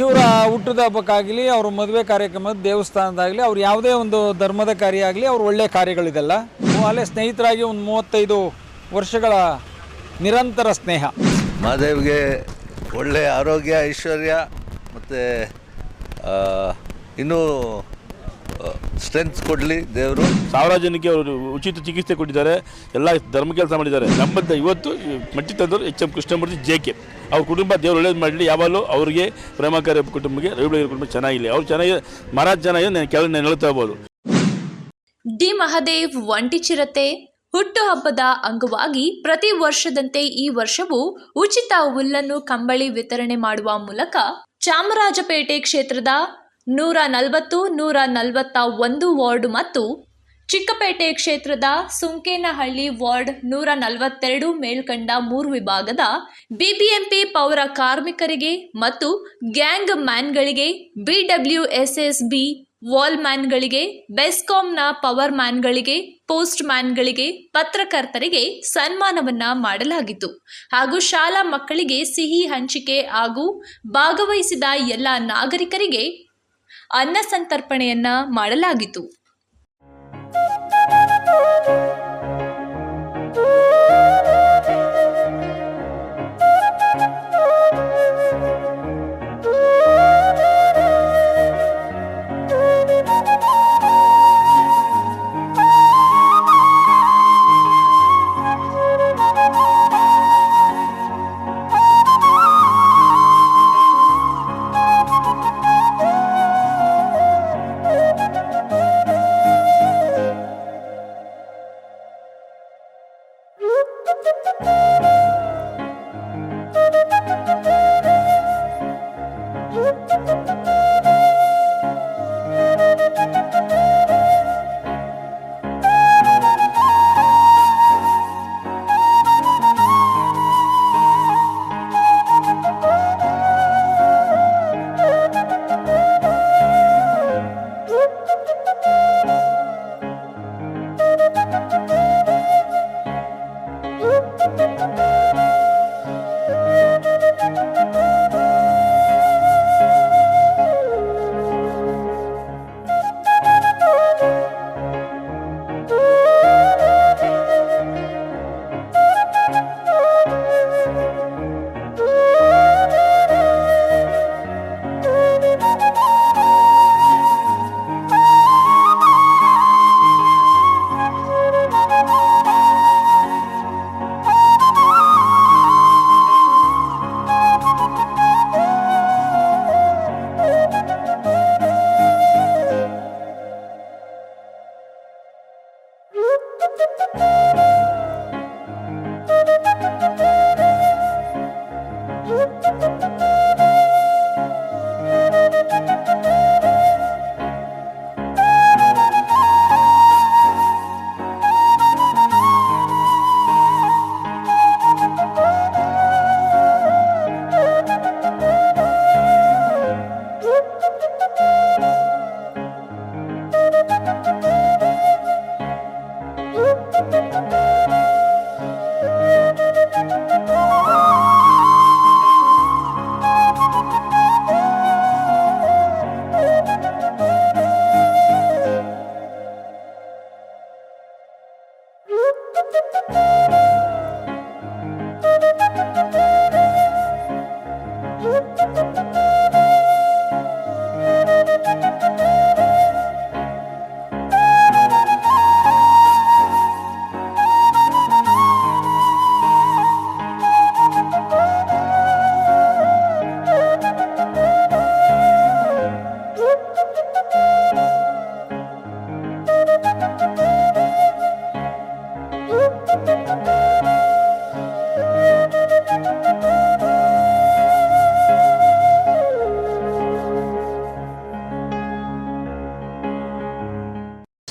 ಇವರ ಹುಟ್ಟದ ಹಬ್ಬಕ್ಕಾಗಲಿ ಅವ್ರ ಮದುವೆ ಕಾರ್ಯಕ್ರಮದ ದೇವಸ್ಥಾನದಾಗಲಿ, ಅವ್ರು ಯಾವುದೇ ಒಂದು ಧರ್ಮದ ಕಾರ್ಯ ಆಗಲಿ, ಅವ್ರು ಒಳ್ಳೆಯ ಕಾರ್ಯಗಳಿದೆಲ್ಲ. ಅಲ್ಲೇ ಸ್ನೇಹಿತರಾಗಿ ಒಂದು ಮೂವತ್ತೈದು ವರ್ಷಗಳ ನಿರಂತರ ಸ್ನೇಹ. ಮಹಾದೇವ್ಗೆ ಒಳ್ಳೆಯ ಆರೋಗ್ಯ, ಐಶ್ವರ್ಯ, ಮತ್ತು ಇನ್ನೂ ಸ್ಟ್ರೆಂತ್ ಕೊಡಲಿ ದೇವರು. ಸಾವಿರಾರು ಜನಕ್ಕೆ ಅವರು ಉಚಿತ ಚಿಕಿತ್ಸೆ ಕೊಟ್ಟಿದ್ದಾರೆ. ಎಲ್ಲ ಧರ್ಮ ಕೆಲಸ ಮಾಡಿದ್ದಾರೆ. ನಮ್ಮಂತ ಇವತ್ತು ಮಟ್ಟಿ ತಂದರು H M Krishnamurthy J K. ಅವ್ರ ಕುಟುಂಬ ದೇವರು ಒಳ್ಳೇದು ಮಾಡಲಿ. ಯಾವಾಗಲೂ ಅವರಿಗೆ ಪ್ರೇಮಕಾರಿ ಕುಟುಂಬಕ್ಕೆ ರವಿ ಕುಟುಂಬ ಚೆನ್ನಾಗಿಲ್ಲ ಅವ್ರು ಚೆನ್ನಾಗಿ ಮಹಾರಾಜ್ ಚೆನ್ನಾಗಿ ನಾನು ಕೆಲವು ನಾನು ಹೇಳ್ತಾ ಇರ್ಬೋದು. ಡಿ ಮಹದೇವ್ ಒಂಟಿ ಚಿರತೆ ಹುಟ್ಟುಹಬ್ಬದ ಅಂಗವಾಗಿ ಪ್ರತಿ ವರ್ಷದಂತೆ ಈ ವರ್ಷವೂ ಉಚಿತ ಹುಲ್ಲನ್ನು ಕಂಬಳಿ ವಿತರಣೆ ಮಾಡುವ ಮೂಲಕ ಚಾಮರಾಜಪೇಟೆ ಕ್ಷೇತ್ರದ ನೂರ ನಲವತ್ತು ನೂರ ನಲವತ್ತ ಒಂದು ವಾರ್ಡ್ ಮತ್ತು ಚಿಕ್ಕಪೇಟೆ ಕ್ಷೇತ್ರದ ಸುಂಕೇನಹಳ್ಳಿ ವಾರ್ಡ್ ನೂರ ನಲವತ್ತೆರಡು ಮೇಲ್ಕಂಡ ಮೂರು ವಿಭಾಗದ ಬಿಬಿಎಂಪಿ ಪೌರ ಕಾರ್ಮಿಕರಿಗೆ ಮತ್ತು ಗ್ಯಾಂಗ್ ಮ್ಯಾನ್ಗಳಿಗೆ ಬಿಡಬ್ಲ್ಯೂಎಸ್ಎಸ್ಬಿ ವಾಲ್ ಮ್ಯಾನ್ಗಳಿಗೆ, ಬೆಸ್ಕಾಂನ ಪವರ್ ಮ್ಯಾನ್ಗಳಿಗೆ, ಪೋಸ್ಟ್ ಮ್ಯಾನ್ಗಳಿಗೆ ಪತ್ರಕರ್ತರಿಗೆ ಸನ್ಮಾನವನ್ನ ಮಾಡಲಾಗಿತ್ತು. ಹಾಗೂ ಶಾಲಾ ಮಕ್ಕಳಿಗೆ ಸಿಹಿ ಹಂಚಿಕೆ ಹಾಗೂ ಭಾಗವಹಿಸಿದ ಎಲ್ಲ ನಾಗರಿಕರಿಗೆ ಅನ್ನ ಸಂತರ್ಪಣೆಯನ್ನ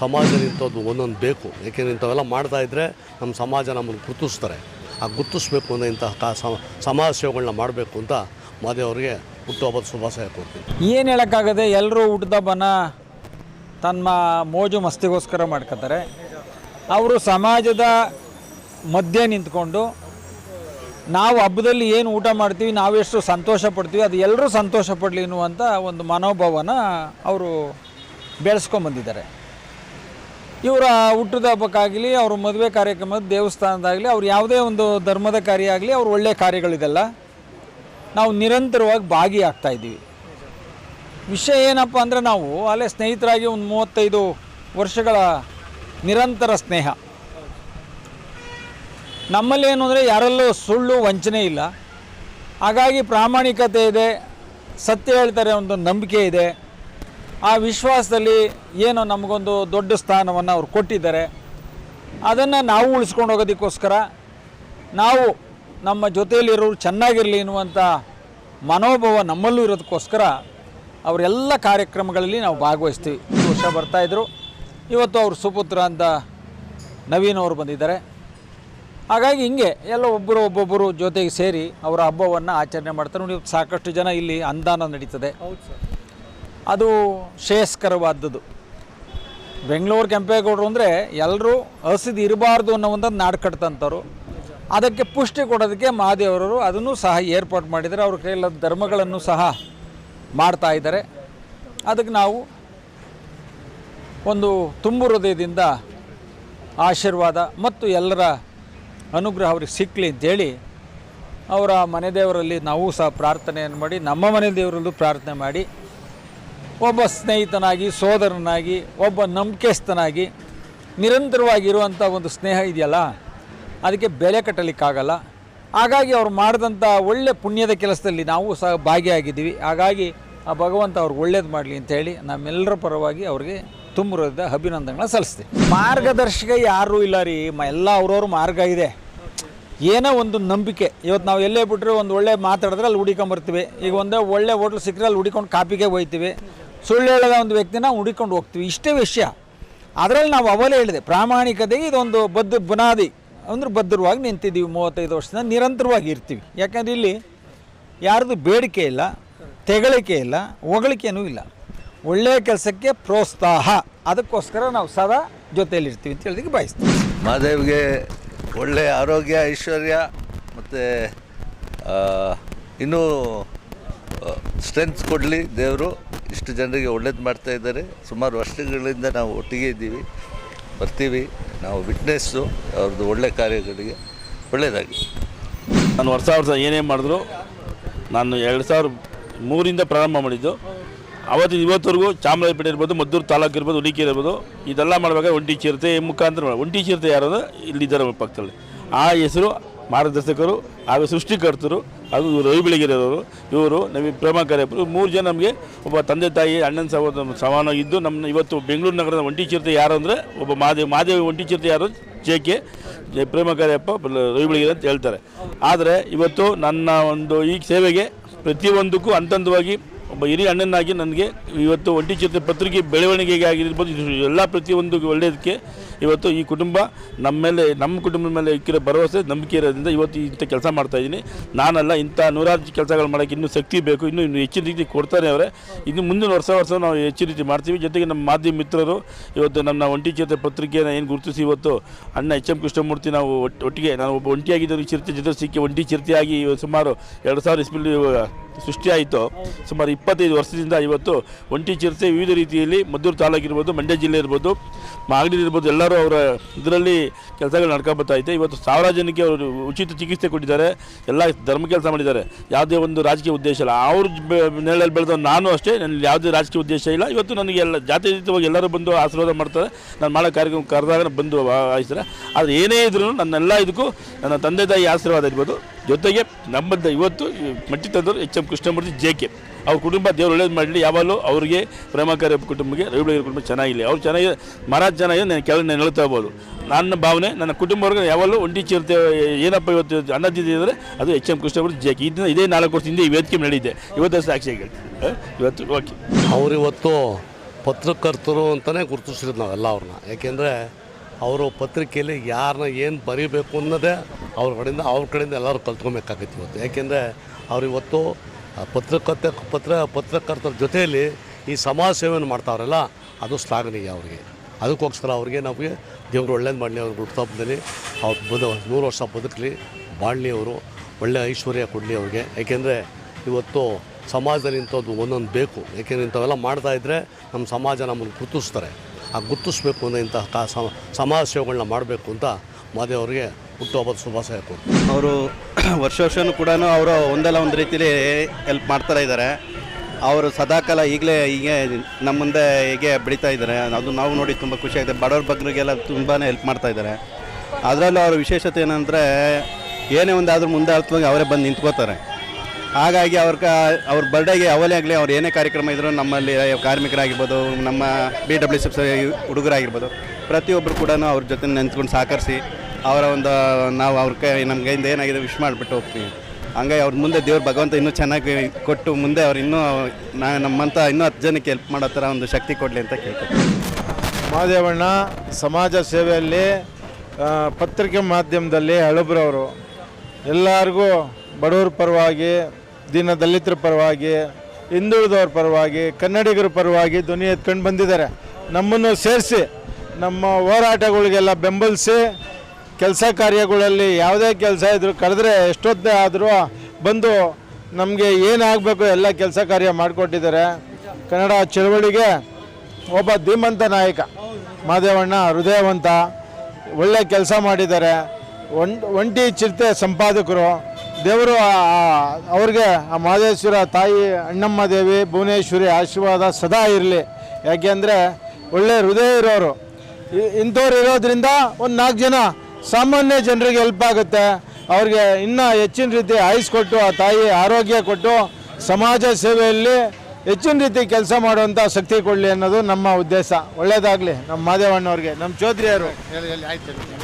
ಸಮಾಜದಲ್ಲಿ ಇಂಥದ್ದು ಒಂದೊಂದು ಬೇಕು. ಏಕೆಂದರೆ ಇಂಥವೆಲ್ಲ ಮಾಡ್ತಾ ಇದ್ದರೆ ನಮ್ಮ ಸಮಾಜ ನಮ್ಮನ್ನು ಗುರುತಿಸ್ತಾರೆ. ಆ ಗುರುತಿಸ್ಬೇಕು ಅಂದರೆ ಇಂತಹ ಸಮಾಜ ಸೇವೆಗಳನ್ನ ಮಾಡಬೇಕು ಅಂತ ಮಾದೇವರಿಗೆ ಹುಟ್ಟುಹಬ್ಬದ ಶುಭಾಶಯ ಕೊಡ್ತೀನಿ ಏನು ಹೇಳೋಕ್ಕಾಗದೆ ಎಲ್ಲರೂ ಹುಟ್ಟಿದಬ್ಬನ ತಮ್ಮ ಮೋಜು ಮಸ್ತಿಗೋಸ್ಕರ ಮಾಡ್ಕೋತಾರೆ ಅವರು ಸಮಾಜದ ಮಧ್ಯೆ ನಿಂತ್ಕೊಂಡು ನಾವು ಹಬ್ಬದಲ್ಲಿ ಏನು ಊಟ ಮಾಡ್ತೀವಿ ನಾವೆಷ್ಟು ಸಂತೋಷ ಪಡ್ತೀವಿ, ಅದು ಎಲ್ಲರೂ ಸಂತೋಷ ಪಡಲಿ ಅನ್ನುವಂಥ ಒಂದು ಮನೋಭಾವನ ಅವರು ಬೆಳೆಸ್ಕೊಂಬಂದಿದ್ದಾರೆ ಇವರ ಹುಟ್ಟದ ಹಬ್ಬಕ್ಕಾಗಲಿ, ಅವ್ರ ಮದುವೆ ಕಾರ್ಯಕ್ರಮದ ದೇವಸ್ಥಾನದಾಗಲಿ, ಅವ್ರು ಯಾವುದೇ ಒಂದು ಧರ್ಮದ ಕಾರ್ಯ ಆಗಲಿ, ಅವ್ರು ಒಳ್ಳೆಯ ಕಾರ್ಯಗಳಿದೆಲ್ಲ ನಾವು ನಿರಂತರವಾಗಿ ಭಾಗಿಯಾಗ್ತಾ ಇದ್ದೀವಿ. ವಿಷಯ ಏನಪ್ಪ ಅಂದರೆ ನಾವು ಅಲ್ಲೇ ಸ್ನೇಹಿತರಾಗಿ ಒಂದು ಮೂವತ್ತೈದು ವರ್ಷಗಳ ನಿರಂತರ ಸ್ನೇಹ. ನಮ್ಮಲ್ಲಿ ಏನು ಅಂದರೆ ಯಾರಲ್ಲೂ ಸುಳ್ಳು, ವಂಚನೆ ಇಲ್ಲ. ಹಾಗಾಗಿ ಪ್ರಾಮಾಣಿಕತೆ ಇದೆ, ಸತ್ಯ ಹೇಳ್ತಾರೆ ಒಂದು ನಂಬಿಕೆ ಇದೆ. ಆ ವಿಶ್ವಾಸದಲ್ಲಿ ಏನು ನಮಗೊಂದು ದೊಡ್ಡ ಸ್ಥಾನವನ್ನು ಅವ್ರು ಕೊಟ್ಟಿದ್ದಾರೆ. ಅದನ್ನು ನಾವು ಉಳಿಸ್ಕೊಂಡು ಹೋಗೋದಕ್ಕೋಸ್ಕರ ನಾವು ನಮ್ಮ ಜೊತೆಯಲ್ಲಿರೋರು ಚೆನ್ನಾಗಿರಲಿ ಎನ್ನುವಂಥ ಮನೋಭಾವ ನಮ್ಮಲ್ಲೂ ಇರೋದಕ್ಕೋಸ್ಕರ ಅವರೆಲ್ಲ ಕಾರ್ಯಕ್ರಮಗಳಲ್ಲಿ ನಾವು ಭಾಗವಹಿಸ್ತೀವಿ. ಈ ವರ್ಷ ಬರ್ತಾಯಿದ್ರು ಇವತ್ತು ಅವ್ರ ಸುಪುತ್ರ ಅಂತ ನವೀನ್ ಅವರು ಬಂದಿದ್ದಾರೆ. ಹಾಗಾಗಿ ಹಿಂಗೆ ಎಲ್ಲ ಒಬ್ಬರು ಒಬ್ಬೊಬ್ಬರು ಜೊತೆಗೆ ಸೇರಿ ಅವರ ಹಬ್ಬವನ್ನು ಆಚರಣೆ ಮಾಡ್ತಾರೆ. ನೋಡಿ, ಸಾಕಷ್ಟು ಜನ ಇಲ್ಲಿ ಅನುದಾನ ನಡೀತದೆ. ಅದು ಶ್ರೇಯಸ್ಕರವಾದದ್ದು ಬೆಂಗಳೂರು ಕೆಂಪೇಗೌಡರು ಅಂದರೆ ಎಲ್ಲರೂ ಹಸಿದು ಇರಬಾರ್ದು ಅನ್ನೋ ಒಂದೊಂದು ನಾಡು ಕಟ್ತಂಥವ್ರು. ಅದಕ್ಕೆ ಪುಷ್ಟಿ ಕೊಡೋದಕ್ಕೆ ಮಹಾದೇವರವರು ಅದನ್ನು ಸಹ ಏರ್ಪಾಟ್ ಮಾಡಿದರೆ ಅವ್ರ ಕೈಲ ಧರ್ಮಗಳನ್ನು ಸಹ ಮಾಡ್ತಾ ಇದ್ದಾರೆ. ಅದಕ್ಕೆ ನಾವು ಒಂದು ತುಂಬು ಹೃದಯದಿಂದ ಆಶೀರ್ವಾದ ಮತ್ತು ಎಲ್ಲರ ಅನುಗ್ರಹ ಅವ್ರಿಗೆ ಸಿಕ್ಕಲಿ ಅಂತೇಳಿ ಅವರ ಮನೆ ದೇವರಲ್ಲಿ ನಾವು ಸಹ ಪ್ರಾರ್ಥನೆಯನ್ನು ಮಾಡಿ, ನಮ್ಮ ಮನೆ ದೇವರಲ್ಲೂ ಪ್ರಾರ್ಥನೆ ಮಾಡಿ ಒಬ್ಬ ಸ್ನೇಹಿತನಾಗಿ, ಸೋದರನಾಗಿ, ಒಬ್ಬ ನಂಬಿಕೆಸ್ತನಾಗಿ ನಿರಂತರವಾಗಿರುವಂಥ ಒಂದು ಸ್ನೇಹ ಇದೆಯಲ್ಲ, ಅದಕ್ಕೆ ಬೆಲೆ ಕಟ್ಟಲಿಕ್ಕಾಗಲ್ಲ. ಹಾಗಾಗಿ ಅವ್ರು ಮಾಡಿದಂಥ ಒಳ್ಳೆ ಪುಣ್ಯದ ಕೆಲಸದಲ್ಲಿ ನಾವು ಸಹ ಭಾಗಿಯಾಗಿದ್ದೀವಿ. ಹಾಗಾಗಿ ಆ ಭಗವಂತ ಅವ್ರಿಗೆ ಒಳ್ಳೇದು ಮಾಡಲಿ ಅಂತೇಳಿ ನಮ್ಮೆಲ್ಲರ ಪರವಾಗಿ ಅವ್ರಿಗೆ ತುಂಬರದ ಅಭಿನಂದನೆಗಳನ್ನ ಸಲ್ಲಿಸ್ತೀವಿ. ಮಾರ್ಗದರ್ಶಕ ಯಾರೂ ಇಲ್ಲ ರೀ, ಮ ಎಲ್ಲ ಅವ್ರವ್ರ ಮಾರ್ಗ ಇದೆ. ಏನೋ ಒಂದು ನಂಬಿಕೆ. ಇವತ್ತು ನಾವು ಎಲ್ಲೇ ಬಿಟ್ಟರೆ ಒಂದು ಒಳ್ಳೆ ಮಾತಾಡಿದ್ರೆ ಅಲ್ಲಿ ಹುಡಿಕೊಂಬರ್ತೀವಿ ಈಗ ಒಂದೇ ಒಳ್ಳೆ ಹೋಟ್ಲ್ ಸಿಕ್ಕರೆ ಅಲ್ಲಿ ಹುಡಿಕೊಂಡು ಕಾಪಿಗೆ ಹೋಯ್ತೀವಿ. ಸುಳ್ಳು ಹೇಳದ ಒಂದು ವ್ಯಕ್ತಿನ ಹುಡುಕೊಂಡು ಹೋಗ್ತೀವಿ. ಇಷ್ಟೇ ವಿಷಯ. ಅದರಲ್ಲಿ ನಾವು ಅವಲೇ ಹೇಳಿದೆ. ಪ್ರಾಮಾಣಿಕತೆಗೆ ಇದೊಂದು ಬದ್ಧ ಬುನಾದಿ. ಅಂದ್ರೆ ಭದ್ರವಾಗಿ ನಿಂತಿದ್ದೀವಿ ಮೂವತ್ತೈದು ವರ್ಷದಿಂದ. ನಿರಂತರವಾಗಿ ಇರ್ತೀವಿ. ಯಾಕಂದ್ರೆ ಇಲ್ಲಿ ಯಾರ್ದು ಬೇಡಿಕೆ ಇಲ್ಲ, ತೆಗಳಿಕೆ ಇಲ್ಲ, ಹೊಗಳಿಕೆನೂ ಇಲ್ಲ. ಒಳ್ಳೆಯ ಕೆಲಸಕ್ಕೆ ಪ್ರೋತ್ಸಾಹ. ಅದಕ್ಕೋಸ್ಕರ ನಾವು ಸದಾ ಜೊತೆಯಲ್ಲಿರ್ತೀವಿ ಅಂತ ಹೇಳೋದಕ್ಕೆ ಬಯಸ್ತೀವಿ. ಮಹಾದೇವ್ಗೆ ಒಳ್ಳೆಯ ಆರೋಗ್ಯ, ಐಶ್ವರ್ಯ, ಮತ್ತು ಇನ್ನೂ ಸ್ಟ್ರೆಂತ್ ಕೊಡಲಿ ದೇವರು. ಇಷ್ಟು ಜನರಿಗೆ ಒಳ್ಳೇದು ಮಾಡ್ತಾ ಇದ್ದಾರೆ. ಸುಮಾರು ವರ್ಷಗಳಿಂದ ನಾವು ಒಟ್ಟಿಗೆ ಇದ್ದೀವಿ. ಬರ್ತೀವಿ. ನಾವು ವಿಟ್ನೆಸ್ಸು, ಅವ್ರದ್ದು ಒಳ್ಳೆ ಕಾರ್ಯಗಳಿಗೆ ಒಳ್ಳೆಯದಾಗಿ ನಾನು ವರ್ಷ ವರ್ಷ ಏನೇ ಮಾಡಿದ್ರು ನಾನು ಎರಡು ಸಾವಿರ ಮೂರಿಂದ ಪ್ರಾರಂಭ ಮಾಡಿದ್ದು. ಅವತ್ತು ಇವತ್ತವರೆಗೂ ಚಾಮರಾಜಪೇಟೆ ಇರ್ಬೋದು, ಮದ್ದೂರು ತಾಲೂಕು ಇರ್ಬೋದು ಹುಡುಕಿ ಇರ್ಬೋದು, ಇದೆಲ್ಲ ಮಾಡುವಾಗ ಒಂಟಿ ಚಿರತೆ ಮುಖಾಂತರ ಒಂಟಿ ಚಿರತೆ ಯಾರು ಇಲ್ಲಿದ್ದಾರೆ ಪಕ್ಕದಲ್ಲಿ. ಆ ಹೆಸರು ಮಾರ್ಗದರ್ಶಕರು ಹಾಗೂ ಸೃಷ್ಟಿಕರ್ತರು ಹಾಗೂ ರವಿ ಬೆಳಗಿರೋರು ಇವರು ನಮಗೆ ಪ್ರೇಮ ಕಾರ್ಯಪರು ಮೂರು ಜನ ನಮಗೆ ಒಬ್ಬ ತಂದೆ ತಾಯಿ, ಅಣ್ಣನ ಸಹೋದರ ಸಮಾನ ಇದ್ದು ನಮ್ಮ ಇವತ್ತು ಬೆಂಗಳೂರು ನಗರದ ಒಂಟಿ ಚಿರತೆ ಯಾರು ಅಂದರೆ ಒಬ್ಬ ಮಾದೇವ್ ಮಾದೇವಿ ಒಂಟಿ ಚಿರತೆ ಯಾರು ಜೆ ಕೆ ಪ್ರೇಮ ಕಾರ್ಯಪ್ಪ ರವಿ ಬೆಳಗೆರೆ ಅಂತ ಹೇಳ್ತಾರೆ. ಆದರೆ ಇವತ್ತು ನನ್ನ ಒಂದು ಈ ಸೇವೆಗೆ ಪ್ರತಿಯೊಂದಕ್ಕೂ ಹಂತವಾಗಿ ಒಬ್ಬ ಹಿರಿಯ ಅಣ್ಣನಾಗಿ ನನಗೆ ಇವತ್ತು ಒಂಟಿ ಚಿತ್ರ ಪತ್ರಿಕೆ ಬೆಳವಣಿಗೆಗೆ ಆಗಿರ್ಬೋದು, ಇದು ಎಲ್ಲ ಪ್ರತಿಯೊಂದು ಒಳ್ಳೆಯದಕ್ಕೆ ಇವತ್ತು ಈ ಕುಟುಂಬ ನಮ್ಮ ಮೇಲೆ, ನಮ್ಮ ಕುಟುಂಬದ ಮೇಲೆ ಇಕ್ಕಿರೋ ಭರವಸೆ, ನಂಬಿಕೆ ಇರೋದ್ರಿಂದ ಇವತ್ತು ಇಂಥ ಕೆಲಸ ಮಾಡ್ತಾಯಿದ್ದೀನಿ ನಾನಲ್ಲ ಇಂಥ ನೂರಾರು ಕೆಲಸಗಳು ಮಾಡೋಕ್ಕೆ ಇನ್ನೂ ಶಕ್ತಿ ಬೇಕು, ಇನ್ನೂ ಇನ್ನೂ ಹೆಚ್ಚಿನ ರೀತಿ ಕೊಡ್ತಾರೆ ಅವರೇ. ಇನ್ನು ಮುಂದಿನ ವರ್ಷ ವರ್ಷ ನಾವು ಹೆಚ್ಚಿನ ರೀತಿ ಮಾಡ್ತೀವಿ. ಜೊತೆಗೆ ನಮ್ಮ ಮಾಧ್ಯಮ ಮಿತ್ರರು ಇವತ್ತು ನಮ್ಮ ಒಂಟಿ ಚಿತ್ರ ಪತ್ರಿಕೆಯನ್ನು ಏನು ಗುರುತಿಸಿ ಇವತ್ತು ಅಣ್ಣ ಎಚ್ ಎಂ ಕೃಷ್ಣಮೂರ್ತಿ ನಾವು ಒಟ್ಟು ಒಟ್ಟಿಗೆ ನಾನು ಒಬ್ಬ ಒಂಟಿಯಾಗಿದ್ದ ಚಿರತೆ ಜೊತೆ ಸಿಕ್ಕಿ ಒಂಟಿ ಚಿರತೆಯಾಗಿ ಸುಮಾರು ಎರಡು ಸಾವಿರ ಇಸ್ಪಿಲಿ ಸೃಷ್ಟಿಯಾಯಿತು. ಸುಮಾರು ಇಪ್ಪತ್ತೈದು ವರ್ಷದಿಂದ ಇವತ್ತು ಒಂಟಿ ಚಿರತೆ ವಿವಿಧ ರೀತಿಯಲ್ಲಿ ಮದ್ದೂರು ತಾಲೂಕು ಇರ್ಬೋದು ಮಂಡ್ಯ ಜಿಲ್ಲೆ ಇರ್ಬೋದು, ಮಾಗಡಿ ಇರ್ಬೋದು, ಎಲ್ಲರೂ ಅವರ ಇದರಲ್ಲಿ ಕೆಲಸಗಳು ನಡ್ಕೊಂಡು ಬರ್ತಾ ಇದೆ. ಇವತ್ತು ಸಾವಿರ ಜನಕ್ಕೆ ಅವರು ಉಚಿತ ಚಿಕಿತ್ಸೆ ಕೊಟ್ಟಿದ್ದಾರೆ. ಎಲ್ಲ ಧರ್ಮ ಕೆಲಸ ಮಾಡಿದ್ದಾರೆ. ಯಾವುದೇ ಒಂದು ರಾಜಕೀಯ ಉದ್ದೇಶ ಇಲ್ಲ. ಅವ್ರ ನೆಲೆಯಲ್ಲಿ ಬೆಳೆದ ನಾನು ಅಷ್ಟೇ. ನನ್ನ ಯಾವುದೇ ರಾಜಕೀಯ ಉದ್ದೇಶ ಇಲ್ಲ. ಇವತ್ತು ನನಗೆ ಎಲ್ಲ ಜಾತ್ಯತೀತವಾಗಿ ಎಲ್ಲರೂ ಬಂದು ಆಶೀರ್ವಾದ ಮಾಡ್ತಾರೆ. ನಾನು ಮಾಡೋ ಕಾರ್ಯಕ್ರಮ ಕರೆದಾಗ ಬಂದು ಆಯ್ತಾರೆ ಆದರೆ ಏನೇ ಇದ್ರೂ ನನ್ನೆಲ್ಲ ಇದಕ್ಕೂ ನನ್ನ ತಂದೆ ತಾಯಿ ಆಶೀರ್ವಾದ ಇರ್ಬೋದು. ಜೊತೆಗೆ ನಮ್ಮದ ಇವತ್ತು ಮಟ್ಟಿ ತಂದರು H M Krishnamurthy J K. ಅವ್ರ ಕುಟುಂಬ ದೇವ್ರು ಒಳ್ಳೇದು ಮಾಡಲಿ, ಯಾವಾಗಲೂ ಅವ್ರಿಗೆ ಪ್ರೇಮಕಾರಿ ಕುಟುಂಬಕ್ಕೆ ರವಿ ಕುಟುಂಬ ಚೆನ್ನಾಗಿಲ್ಲ ಅವ್ರು ಚೆನ್ನಾಗಿ, ಮಹಾರಾಜ್ ಚೆನ್ನಾಗಿದೆ ನಾನು ಕೆಳಗೆ ನಾನು ಹೇಳ್ತಾ ಇರ್ಬೋದು. ನನ್ನ ಭಾವನೆ, ನನ್ನ ಕುಟುಂಬವರ್ಗ ಯಾವಾಗಲೂ ಒಂಟಿ ಚಿರತೆ, ಏನಪ್ಪ ಇವತ್ತು ಅಂದರೆ ಅದು H M Krishnamurthy J K ಇದನ್ನ ಇದೇ ನಾಲ್ಕು ವರ್ಷದಿಂದ ಈ ವೇದಿಕೆ ನಡೆದಿದೆ. ಇವತ್ತು ಸಾಕ್ಷಿ? ಇವತ್ತು, ಓಕೆ. ಅವರಿವತ್ತು ಪತ್ರಕರ್ತರು ಅಂತಲೇ ಗುರುತಿಸಿರೋದು ನಾವೆಲ್ಲ ಅವ್ರನ್ನ. ಯಾಕೆಂದರೆ ಅವರು ಪತ್ರಿಕೆಯಲ್ಲಿ ಯಾರನ್ನ ಏನು ಬರೀಬೇಕು ಅನ್ನೋದೇ ಅವ್ರ ಕಡೆಯಿಂದ ಅವ್ರ ಕಡೆಯಿಂದ ಎಲ್ಲರೂ ಕಲ್ತ್ಕೊಬೇಕಾಗೈತಿ ಇವತ್ತು. ಯಾಕೆಂದರೆ ಅವರಿವತ್ತು ಪತ್ರಕರ್ತ ಪತ್ರ ಪತ್ರಕರ್ತರ ಜೊತೆಯಲ್ಲಿ ಈ ಸಮಾಜ ಸೇವೆಯನ್ನು ಮಾಡ್ತಾವ್ರಲ್ಲ, ಅದು ಶ್ಲಾಘನೀಯ ಅವರಿಗೆ. ಅದಕ್ಕೋಸ್ಕರ ಅವ್ರಿಗೆ ನಮಗೆ ದೇವರು ಒಳ್ಳೇದು ಮಾಡಲಿ ಅವ್ರ ಹುಟ್ಟುಹಬ್ಬದಲ್ಲಿ ಅವ್ರು ಬದ ನೂರು ವರ್ಷ ಬದುಕಲಿ, ಬಾಳಲಿ ಅವರು ಒಳ್ಳೆಯ ಐಶ್ವರ್ಯ ಕೊಡಲಿ ಅವ್ರಿಗೆ. ಏಕೆಂದರೆ ಇವತ್ತು ಸಮಾಜದಲ್ಲಿ ಇಂಥದ್ದು ಒಂದೊಂದು ಬೇಕು. ಏಕೆಂದರೆ ಇಂಥವೆಲ್ಲ ಮಾಡ್ತಾ ಇದ್ದರೆ ನಮ್ಮ ಸಮಾಜ ನಮ್ಮನ್ನು ಗುರುತಿಸ್ತಾರೆ. ಆ ಗುರುತಿಸ್ಬೇಕು ಅಂದರೆ ಇಂತಹ ಕಾ ಸಮ- ಸಮಾಜ ಸೇವೆಗಳನ್ನ ಮಾಡಬೇಕು ಅಂತ ಮಾದೇವರಿಗೆ ಹುಟ್ಟುಹಬ್ಬದ ಶುಭಾಶಯ ಕೊಡ್ತೀನಿ ಅವರು ವರ್ಷ ವರ್ಷವೂ ಕೂಡ ಅವರು ಒಂದಲ್ಲ ಒಂದು ರೀತಿಲಿ ಹೆಲ್ಪ್ ಮಾಡ್ತಾ ಇದ್ದಾರೆ ಅವರು ಸದಾಕಾಲ ಈಗಲೇ ಹೀಗೆ ನಮ್ಮ ಮುಂದೆ ಹೀಗೆ ಬೆಳೀತಾ ಇದ್ದಾರೆ ಅದು ನಾವು ನೋಡಿ ತುಂಬ ಖುಷಿ ಆಗಿದೆ ಬಡವ್ರ ಬಗ್ಗೆಲ್ಲ ತುಂಬಾ ಹೆಲ್ಪ್ ಮಾಡ್ತಾ ಇದ್ದಾರೆ ಅದರಲ್ಲೂ ಅವ್ರ ವಿಶೇಷತೆ ಏನಂದರೆ, ಏನೇ ಒಂದಾದ್ರೂ ಮುಂದೆ ಅರ್ಥವಾಗಿ ಅವರೇ ಬಂದು ನಿಂತ್ಕೋತಾರೆ. ಹಾಗಾಗಿ ಅವ್ರ ಕ, ಅವ್ರ ಬರ್ಡೇಗೆ ಅವಲೇ ಆಗಲಿ ಅವ್ರು ಏನೇ ಕಾರ್ಯಕ್ರಮ ಇದ್ದರೂ ನಮ್ಮಲ್ಲಿ ಕಾರ್ಮಿಕರಾಗಿರ್ಬೋದು, ನಮ್ಮ ಬಿ ಡಬ್ಲ್ಯೂ ಸಿ ಹುಡುಗರಾಗಿರ್ಬೋದು ಪ್ರತಿಯೊಬ್ಬರು ಕೂಡ ಅವ್ರ ಜೊತೆ ನೆನೆಸ್ಕೊಂಡು ಸಹಕರಿಸಿ ಅವರ ಒಂದು, ನಾವು ಅವ್ರ ಕೈ, ನಮ್ಮ ಕೈಯಿಂದ ಏನಾಗಿದೆ ವಿಶ್ ಮಾಡಿಬಿಟ್ಟು ಹೋಗ್ತೀವಿ. ಹಂಗಾಗಿ ಅವ್ರ ಮುಂದೆ ದೇವ್ರ ಭಗವಂತ ಇನ್ನೂ ಚೆನ್ನಾಗಿ ಕೊಟ್ಟು ಮುಂದೆ ಅವ್ರು ಇನ್ನೂ, ನಾ ನಮ್ಮಂಥ ಇನ್ನೂ ಹತ್ತು ಜನಕ್ಕೆ ಹೆಲ್ಪ್ ಮಾಡೋ ಥರ ಒಂದು ಶಕ್ತಿ ಕೊಡಲಿ ಅಂತ ಕೇಳ್ಕೊತೀನಿ. ಮಹಾದೇವಣ್ಣ ಸಮಾಜ ಸೇವೆಯಲ್ಲಿ ಪತ್ರಿಕೆ ಮಾಧ್ಯಮದಲ್ಲಿ ಹಳಬ್ರವರು, ಎಲ್ಲರಿಗೂ ಬಡವ್ರ ಪರವಾಗಿ, ದೀನ ದಲಿತರ ಪರವಾಗಿ, ಹಿಂದುಳಿದವ್ರ ಪರವಾಗಿ, ಕನ್ನಡಿಗರ ಪರವಾಗಿ ಧ್ವನಿ ಎತ್ಕೊಂಡು ಬಂದಿದ್ದಾರೆ. ನಮ್ಮನ್ನು ಸೇರಿಸಿ, ನಮ್ಮ ಹೋರಾಟಗಳಿಗೆಲ್ಲ ಬೆಂಬಲಿಸಿ ಕೆಲಸ ಕಾರ್ಯಗಳಲ್ಲಿ ಯಾವುದೇ ಕೆಲಸ ಇದ್ದರೂ ಕರೆದ್ರೆ ಎಷ್ಟೊತ್ತೇ ಆದರೂ ಬಂದು ನಮಗೆ ಏನಾಗಬೇಕು ಎಲ್ಲ ಕೆಲಸ ಕಾರ್ಯ ಮಾಡಿಕೊಟ್ಟಿದ್ದಾರೆ. ಕನ್ನಡ ಚಳವಳಿಗೆ ಒಬ್ಬ ಧೀಮಂತ ನಾಯಕ ಮಾದೇವಣ್ಣ ಹೃದಯವಂತ, ಒಳ್ಳೆ ಕೆಲಸ ಮಾಡಿದ್ದಾರೆ. ಒಂಟಿ ಚಿರತೆ ಸಂಪಾದಕರು, ದೇವರು ಅವ್ರಿಗೆ ಆ ಮಾದೇಶ್ವರ ತಾಯಿ ಅಣ್ಣಮ್ಮ ದೇವಿ, ಭುವನೇಶ್ವರಿ ಆಶೀರ್ವಾದ ಸದಾ ಇರಲಿ. ಯಾಕೆಂದರೆ ಒಳ್ಳೆ ಹೃದಯ ಇರೋರು. ಇಂಥವ್ರು ಇರೋದ್ರಿಂದ ಒಂದು ನಾಲ್ಕು ಜನ ಸಾಮಾನ್ಯ ಜನರಿಗೆ ಹೆಲ್ಪ್ ಆಗುತ್ತೆ. ಅವ್ರಿಗೆ ಇನ್ನೂ ಹೆಚ್ಚಿನ ರೀತಿ ಆಯುಸ್ ಕೊಟ್ಟು, ಆ ತಾಯಿ ಆರೋಗ್ಯ ಕೊಟ್ಟು, ಸಮಾಜ ಸೇವೆಯಲ್ಲಿ ಹೆಚ್ಚಿನ ರೀತಿ ಕೆಲಸ ಮಾಡುವಂಥ ಶಕ್ತಿ ಕೊಡಲಿ ಅನ್ನೋದು ನಮ್ಮ ಉದ್ದೇಶ. ಒಳ್ಳೇದಾಗಲಿ. ನಮ್ಮ ಮಾದೇವಣ್ಣವ್ರಿಗೆ. ನಮ್ಮ ಚೌಧರಿಯವರು.